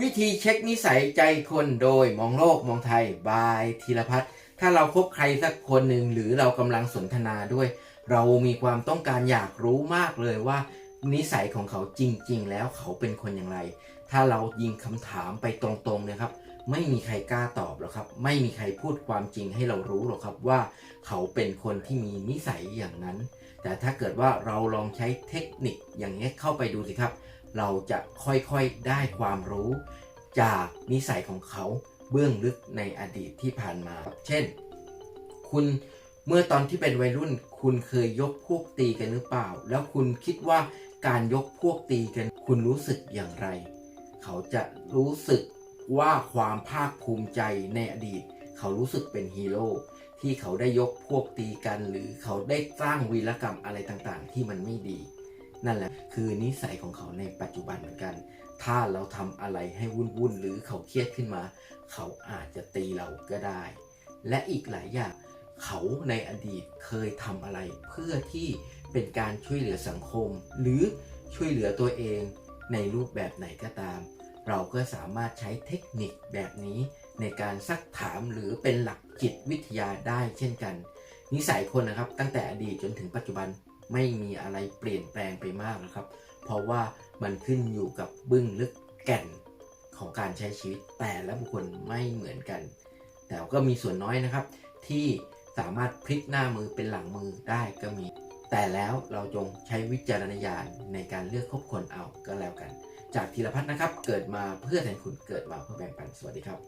วิธีเช็คนิสัยใจคนโดยมองโลกมองไทยบายธีรพัฒน์ถ้าเราคบใครสักคนหนึ่งหรือเรากำลังสนทนาด้วย เรามีความต้องการอยากรู้มากเลยว่า นิสัยของเขาจริง ๆ แล้วเขาเป็นคนอย่างไร ถ้าเรายิงคำถามไปตรงๆนะครับ ไม่มีใครกล้าตอบหรอกครับ ไม่มีใครพูดความจริงให้เรารู้หรอกครับว่า เขาเป็นคนที่มีนิสัยอย่างนั้น แต่ถ้าเกิดว่าเราลองใช้เทคนิคอย่างนี้เข้าไปดูสิครับ เราจะค่อยๆได้ความรู้ จากนิสัยของเขาเบื้องลึกในอดีตที่ผ่านมา เช่น คุณเมื่อตอนที่เป็นวัยรุ่น คุณเคยยกพวกตีกันหรือเปล่า แล้วคุณคิดว่าการยกพวกตีกัน คุณรู้สึกอย่างไร เขาจะรู้สึกว่าความภาคภูมิใจในอดีต เขารู้สึกเป็นฮีโร่ที่เขาได้ยกพวกตีกัน หรือเขาได้สร้างวีรกรรมอะไรต่างๆ ที่มันไม่ดี นั่นแหละคือนิสัยของเขาในปัจจุบันเหมือนกัน ถ้าเราทำอะไรให้วุ่นวุ่นๆหรือเขาเครียดขึ้นมา เขาอาจจะตีเราก็ได้ และอีกหลายอย่างเขาในอดีตเคยทำอะไรเพื่อที่เป็นการช่วยเหลือสังคม หรือช่วยเหลือตัวเองในรูปแบบไหนก็ตาม เราก็สามารถใช้เทคนิคแบบนี้ในการซักถามหรือเป็นหลักจิตวิทยาได้เช่นกัน นิสัยคนนะครับตั้งแต่อดีตจนถึงปัจจุบัน ไม่มีอะไรเปลี่ยนแปลงไปมากนะครับ เพราะว่ามันขึ้นอยู่กับบึ้งลึกแก่นของการใช้ชีวิตแต่ละบุคคลไม่เหมือนกัน แต่ก็มีส่วนน้อยนะครับ ที่สามารถพลิกหน้ามือเป็นหลังมือได้ก็มี แต่แล้วเราจงใช้วิจารณญาณในการเลือกคบคนเอาก็แล้วกัน จากธีรพัฒน์นะครับ เกิดมาเพื่อแทนคุณเกิดมาเพื่อแบ่งปันสวัสดีครับ